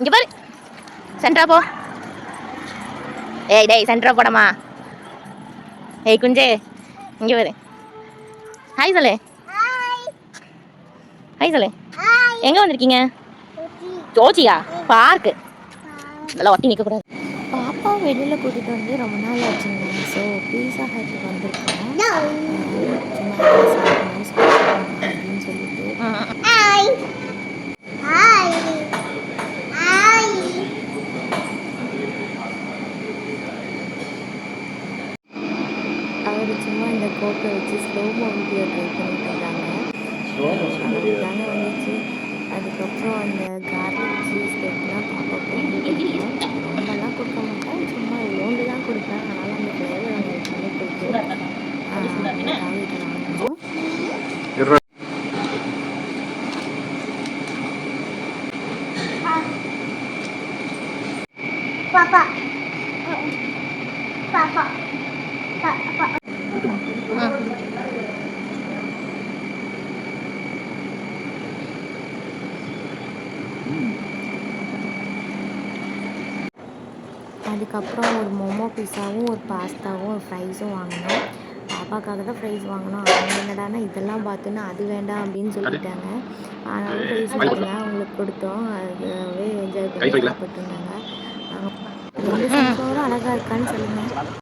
இங்க பாரு. சென்ட்ரா போ. ஏய் டேய் சென்ட்ரா போடமா. ஏய் குஞ்சே இங்க பாரு. ஹாய் சொல்லு. ஹாய் சொல்லு. எங்க வந்திருக்கீங்க? ஜோஜியா? பார்க்கு நல்லா ஒட்டி நிக்க கூடாது. பாப்பா வெளியில் கூட்டிகிட்டு வந்து ரொம்ப நாள் ஆச்சுங்க. ஸோ பீஸா ஹட்டுக்கு வந்திருக்கோம். அவர் சும்மா இந்த கோட்டை வச்சு ஸ்லோ மோ வீடியோ ட்ரை பண்ணிட்டு இருந்தாங்க. தாங்க வந்துச்சு. அதுக்கப்புறம் அந்த கார்லிக் சீஸ் கேக்லாம் பிடிக்கும் ரொம்பலாம் கொடுக்க மாட்டேன். சும்மா ஓண்டு தான் கொடுப்பேன். அதனால் அந்த ஃப்ளேவர் அவங்களுக்கு வாங்கினோம். Papa. Papa. Papa. அதுக்கப்புறம் ஒரு மோமோ பீஸாவும் ஒரு பாஸ்தாவும் ஒரு ஃப்ரைஸும் வாங்கினோம். பாப்பாக்காக தான் ஃப்ரைஸ் வாங்கினோம். அவங்க என்னடானா இதெல்லாம் பார்த்துன்னு அது வேண்டாம் அப்படின்னு சொல்லிட்டாங்க. ஆனாலும் ஃப்ரைஸ் வாங்கினா அவங்களுக்கு கொடுத்தோம். அதுவே என்ஜாய் பண்ணி சாப்பிட்டு இருந்தாங்க. ரெண்டு சன்ஃப்ளவரும் அழகாக இருக்கான்னு சொல்லுங்கள்